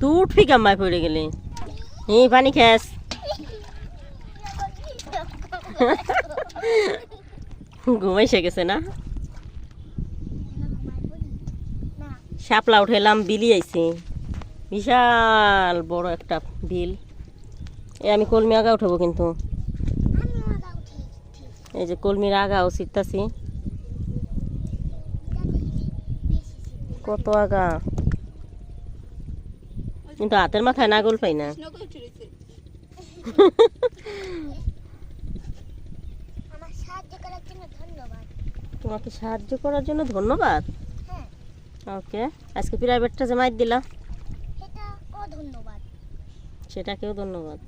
তুই উঠবি কাম্মায় পড়ে গেলে। এই পানি খাস। ঘুমাইসে গেছে না? শাপলা উঠাইলাম বিলি আইছে। বিশাল বড় একটা বিল। এ আমি কলমি আগা উঠাবো কিন্তু। এই যে কলমির আগাও ছিটতাছি কত আগা? কিন্তু হাতের মাথায় নাগল পাই না আমার সাহায্য করার জন্য ধন্যবাদ তোমাকে সাহায্য করার জন্য ধন্যবাদ হ্যাঁ ওকে আজকে প্রাইভেটটা যে মাইর দিলা এটা ও ধন্যবাদ সেটাকেও ধন্যবাদ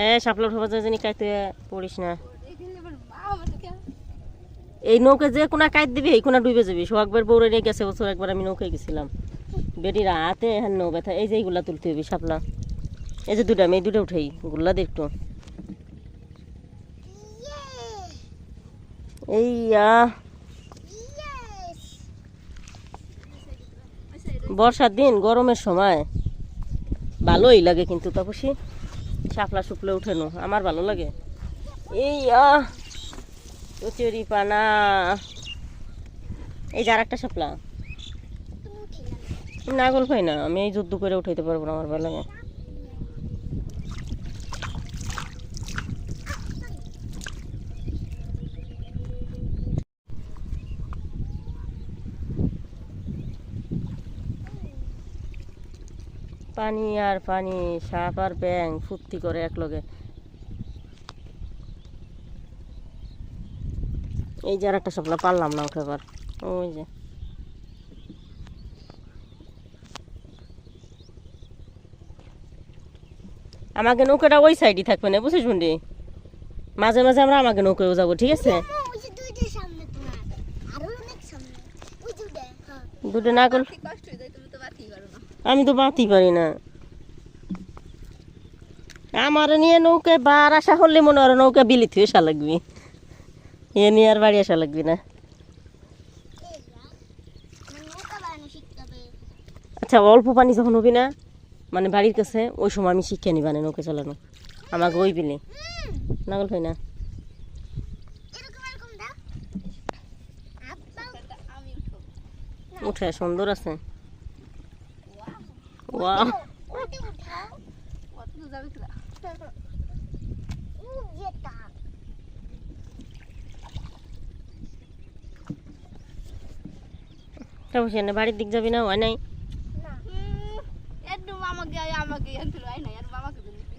এ সাপলা উঠাবো জানি কাইতে পড়িস না এই নৌকে যে কোনা কাইত দিবি এই কোনা ডুবে যাবি। সোহাগবার বউরে নিয়ে গেছে বছর একবার আমি নৌকায় গেছিলাম। বেডির হাতে হ্যাঁ নৌ ব্যথা এই যে এইগুলা তুলতে হবে সাপলা এই যে দুটা আমি এই দুটো উঠাই গুল্লা দে একটু। এই আহ, বর্ষার দিন গরমের সময়। ভালোই লাগে কিন্তু তাপসী। শাপলা শুকলে উঠেনো আমার ভালো লাগে। এই আহ কচুরি পানা এই যার একটা সাপলা তুমি উঠে গেলে নাগল পাই না, আমি এই যুদ্ধ করে উঠাইতে পারব না আমার লাগে। পানি আর পানি, সাপ আর ব্যাং ফুর্তি করে এক লগে এই যে আর একটা শাপলা পারলাম না উঠাবার ওই যে। আমাকে নৌকাটা ওই সাইডে থাকবে না বুঝিস শুনলি মাঝে মাঝে আমরা আমাকে নৌকায় যাব ঠিক আছে? মা, ওই যে দুইটার সামনে তোমার আরও অনেক সামনে। ওই দুইটা হ্যাঁ। দুটো না করলে আমি তো বাঁতি পারি না। আমার নিয়ে নৌকায় বার আসা হলে মনে হয় নৌকা বিলি থুয়ে আসা লাগবে। এ নিয়ে আর বাড়ি আসা লাগবে না। আচ্ছা অল্প পানি যখন হবি না মানে বাড়ির কাছে ওই সময় আমি শিক্ষা নিবা না নৌকা চালানো। আমাকে ওই বিলে না গল্প না। উঠে সুন্দর আছে। ওয়া ওটা উঠাও উ যেটা তারপর সে বাড়ির দিক যাবি না হয় নাই?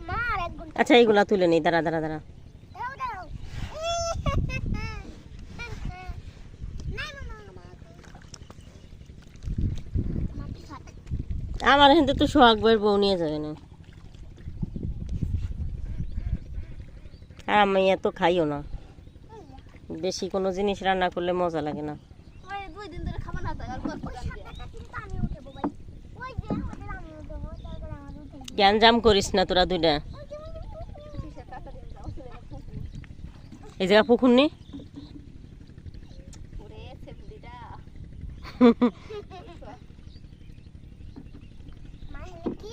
না। আচ্ছা এইগুলা তুলে নেই দাঁড়া দাঁড়া দাঁড়া। আমার কিন্তু তো সোহাগ বইয়ের বউ নিয়ে যাবে না। আর আমি এত খাইও না। বেশি কোনো জিনিস রান্না করলে মজা লাগে না। উঠাবো তারপরে আমার উঠে জ্ঞান জাম করিস না তোরা দুইটা। এই জায়গা পুকুর নি? এখানে কি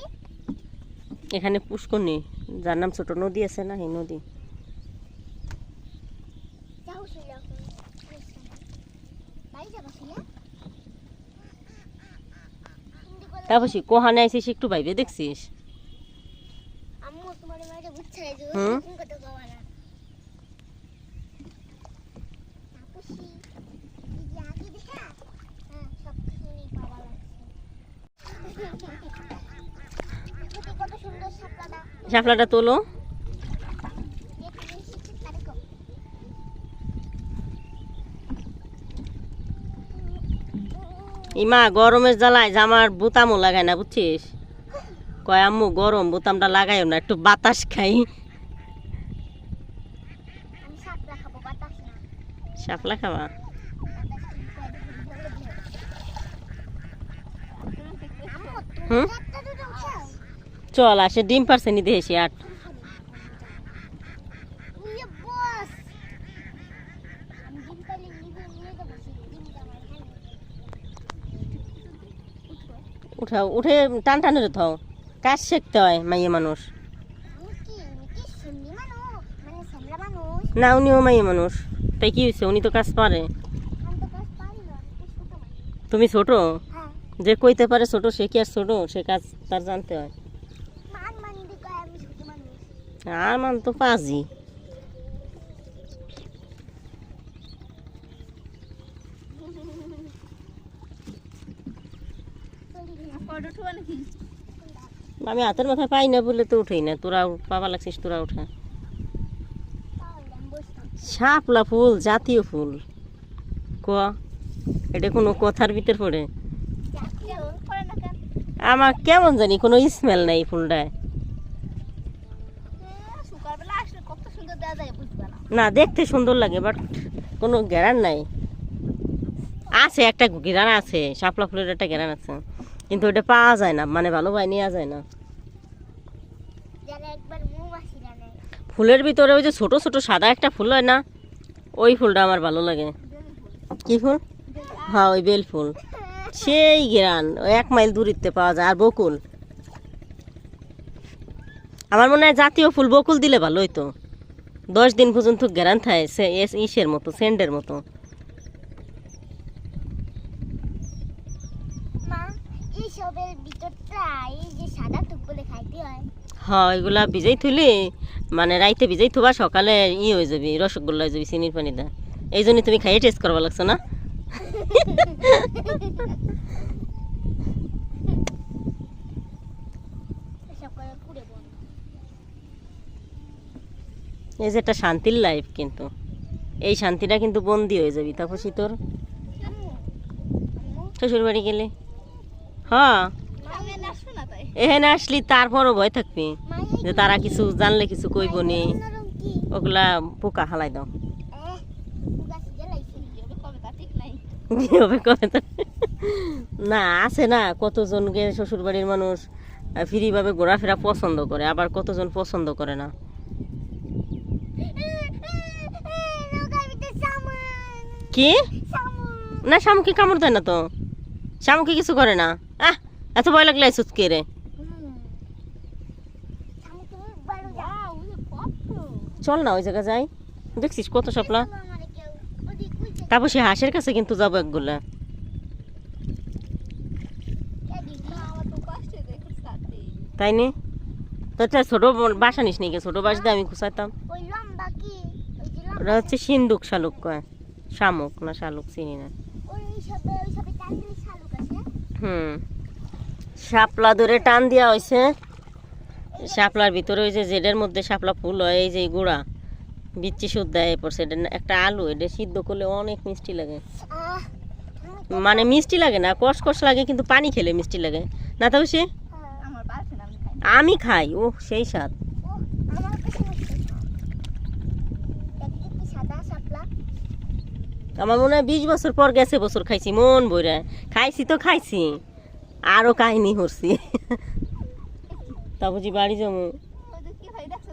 এখানে পুষ্কর নেই যার নাম ছোট নদী আছে না এই নদী যাও শিলা বাড়ি যাব শিলা তারপর সে কোহানে আইসিস একটু ভাইবে দেখছিস? আম্মু তোমার মাঝে বুঝছে যে হুম? তুমি কত খাওয়া না তাপসি এই যে আগে দেখা হ্যাঁ সব শুনি পাওয়া লাগছে দেখি কত সুন্দর সাপলাটা শাপলাটা তোলো দেখতে শিখতে পারে কো ইমা গরমের জ্বালায় জামার বোতামও লাগায় না বুঝছিস? কয় আম্মু গরম বোতামটা লাগাইও না একটু বাতাস খাই। শাপলা খাওয়া হুম? চল আসে ডিম পারছে নিতে এসে আট। উঠাও উঠে টান টানে থাও। কাজ শিখতে হয় মাইয়ে মানুষ। মানে না উনিও মাইয়ে মানুষ। তাই কি হয়েছে উনি তো কাজ পারে। তুমি ছোট? যে কইতে পারে ছোট সে কি আর ছোট? সে কাজ তার জানতে হয়। আর মান তো পাজি ফটো উঠবা নাকি আমি হাতের মাথায় পাই না বলে তো উঠেই না। তোরা পাবা লাগছিস, তোরা উঠা বসতাম শাপলা ফুল, জাতীয় ফুল। ক? এটা কোনো কথার ভিতর পড়ে? আমার কেমন জানি কোনো স্মেল নাই ফুলটায়। না, দেখতে সুন্দর লাগে বাট কোনো গ্যারান নাই। আছে একটা গ্যারান আছে, শাপলা ফুলের একটা গ্যারান আছে। কিন্তু ওটা পাওয়া যায় না মানে ভালো পাই নেওয়া যায় না। ফুলের ভিতরে ওই যে ছোট ছোট সাদা একটা ফুল হয় না ওই ফুলটা আমার ভালো লাগে। কি ফুল? হ্যাঁ ওই বেল ফুল। সেই গ্রান এক মাইল দূরিতে পাওয়া যায় আর বকুল। আমার মনে হয় জাতীয় ফুল বকুল দিলে ভালো হইতো দশ দিন পর্যন্ত গ্যারান থাকে সে ইসের মতো সেন্ডের মতো মা এইসবের ভিতরটা এই যে সাদা টুকগুলো খাইতে হয়। এগুলা ভিজাই থুলি মানে রাইতে ভিজাই থুবা সকালে ই হয়ে যাবি রসগোল্লা হয়ে যাবি চিনির পানিতে এই জন্য তুমি খাইয়ে টেস্ট করবা লাগছো না? এই যে একটা শান্তির লাইফ কিন্তু। এই শান্তিটা কিন্তু বন্দি হয়ে যাবি তারপর তোর শ্বশুর বাড়ি গেলে? হ্যাঁ। এখানে আসলি তারপরও ভয় থাকবি যে তারা কিছু জানলে কিছু কইব নি। ওগুলা পোকা হালাই দাও? না আছে না কতজনকে শ্বশুর বাড়ির মানুষ ফ্রিভাবে ঘোরাফেরা পছন্দ করে আবার কতজন পছন্দ করে না। কি? না শামুকে কামড় দেয় না তো? শামুকে কিছু করে না? আহ এত ভয় লাগলে সুচকে রে? চল না ওই জায়গা যাই। দেখছিস কত সাপলা তারপর সে হাঁসের কাছে কিন্তু যাব একগুলা। তাই নি? তো একটা ছোট বাসা নিস নাকি ছোট বাস দিয়ে আমি খুঁচাইতাম ওটা হচ্ছে সিন্দুক শালুক কয়। শামুক না শালুক চিনি না। হুম। শাপলা ধরে টান দেওয়া হয়েছে শাপলার ভিতরে ওই যে জেডের মধ্যে শাপলা ফুল হয়, এই যে গুঁড়া, বিচ্ছি দেয় এরপর সেটা একটা আলু, এটা সিদ্ধ করলে অনেক মিষ্টি লাগে। মানে মিষ্টি লাগে না কষ কষ লাগে, কিন্তু পানি খেলে মিষ্টি লাগে। না তবে সে আমি খাই ও সেই স্বাদ। আমার মনে হয় বিশ বছর পর গেছে বছর খাইছি, মন বইরা খাইছি তো খাইছি। আরও কাহিনী করছি। তা বাড়ি যাব। দেখাচ্ছে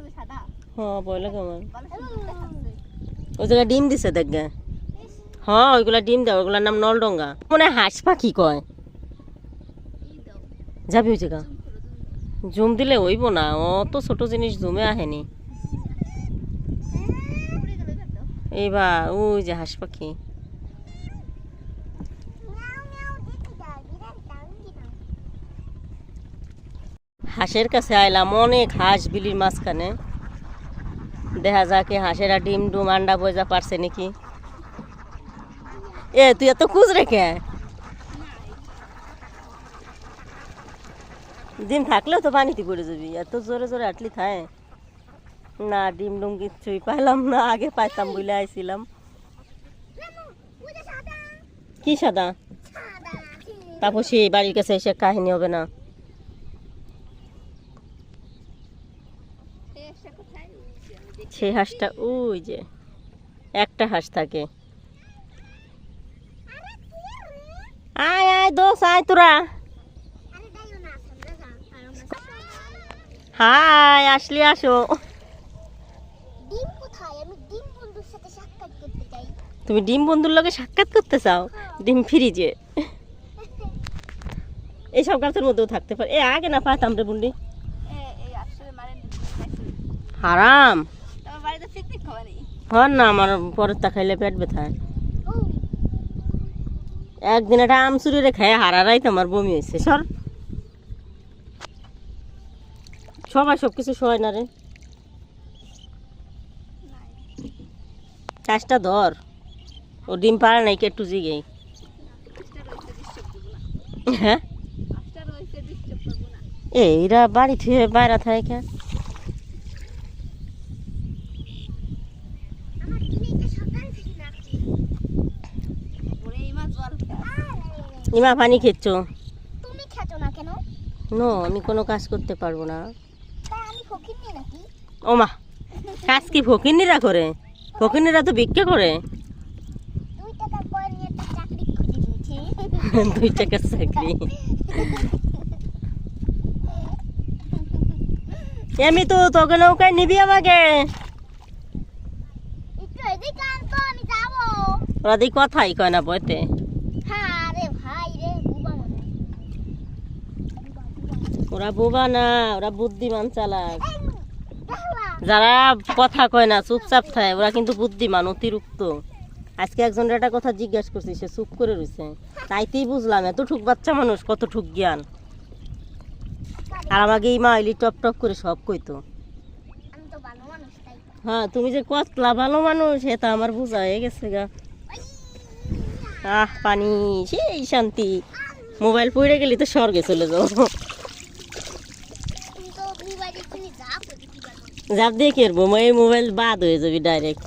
ওই জায়গায় ডিম দিছে। হ্যাঁ ওইগুলা ডিম নাম নলডঙ্গা। হাঁস পাখি কয়। যাবি ওই জায়গা? জুম দিলে হইব না, অত জিনিস জুমে আহেনি এইবার ওই যে হাঁস পাখি। হাঁসের কাছে আইলাম অনেক হাঁস বিলির মাঝখানে। দেখা যাকে হাঁসেরা ডিম ডুম আন্ডা বইজা পারছে নাকি। এ তুই এত খুঁজ রেখে? ডিম থাকলেও তো পানিতে পড়ে যাবি এত জোরে জোরে হাঁটলি থায় না ডিম ডুম কিচ্ছুই পাইলাম না আগে পাইতাম বলে আইছিলাম। কি সাদা? তারপর সেই বাড়ির কাছে এসে কাহিনী হবে না। সেই হাঁসটা ওই যে একটা হাঁস থাকে। আয় আয় দোষ আয় তোরা। হাই আসলি আসো। তুমি ডিম বন্ধুর লগে সাক্ষাৎ করতে চাও? ডিম ফ্রিজে। এইসব গাছের মধ্যেও থাকতে পারে। এ আগে না পাইতাম রে বুন্ডি হারাম। হর না আমার পরের তা খাইলে পেট ব্যথা ও একদিন একটা আম চুরি রে খায় হারারাই তো আমার বমি হয়েছে সর। সবাই সব কিছু সয় না রে। চাষটা ধর। ও ডিম পাড়া নাই কে একটু জিগে হ্যাঁ? এইরা বাড়ি থেকে বাইরে থাকে আমার কিনে সকাল থেকে নাচছি ওরে এই মাছ জল ইমা পানি খেচ্ছ? তুমি খেতো না কেন? নো আমি কোনো কাজ করতে পারব না। আমি ও মা কাজ কি ফকিরনিরা করে? ফকিরনিরা তো ভিক্ষা করে। দুই দুই টাকার চাকরি। এমনি তো তোকে নৌকায় নিবি আমাকে। আমি ওরা দিয়ে কথাই কয় না বইতে হ্যাঁ রে ভাই রে বুবা মনে হয়। ওরা বোবা না ওরা বুদ্ধিমান চালাক। যারা কথা কয় না চুপচাপ থাকে ওরা কিন্তু বুদ্ধিমান অতিরিক্ত। আজকে একজন একটা কথা জিজ্ঞাসা করছি সে চুপ করে রয়েছে তাইতেই বুঝলাম এত ঠুক বাচ্চা মানুষ কত ঠুক জ্ঞান। আর আমাকে এই মা এলি টপ টপ করে সব কইতো। তো তো। হ্যাঁ তুমি যে কতলা ভালো মানুষ এটা আমার বোঝা হয়ে গেছে গা। আহ পানি সেই শান্তি। মোবাইল পড়ে গেলি তো স্বর্গে চলে যাও তুমি তো মোবাইলে তুমি যাও তো যাপ দিয়ে কেরবো? এই মোবাইল বাদ হয়ে যাবি ডাইরেক্ট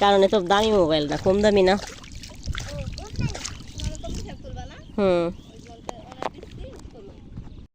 কারণ এত দামি মোবাইল না কম দামি না? হুম।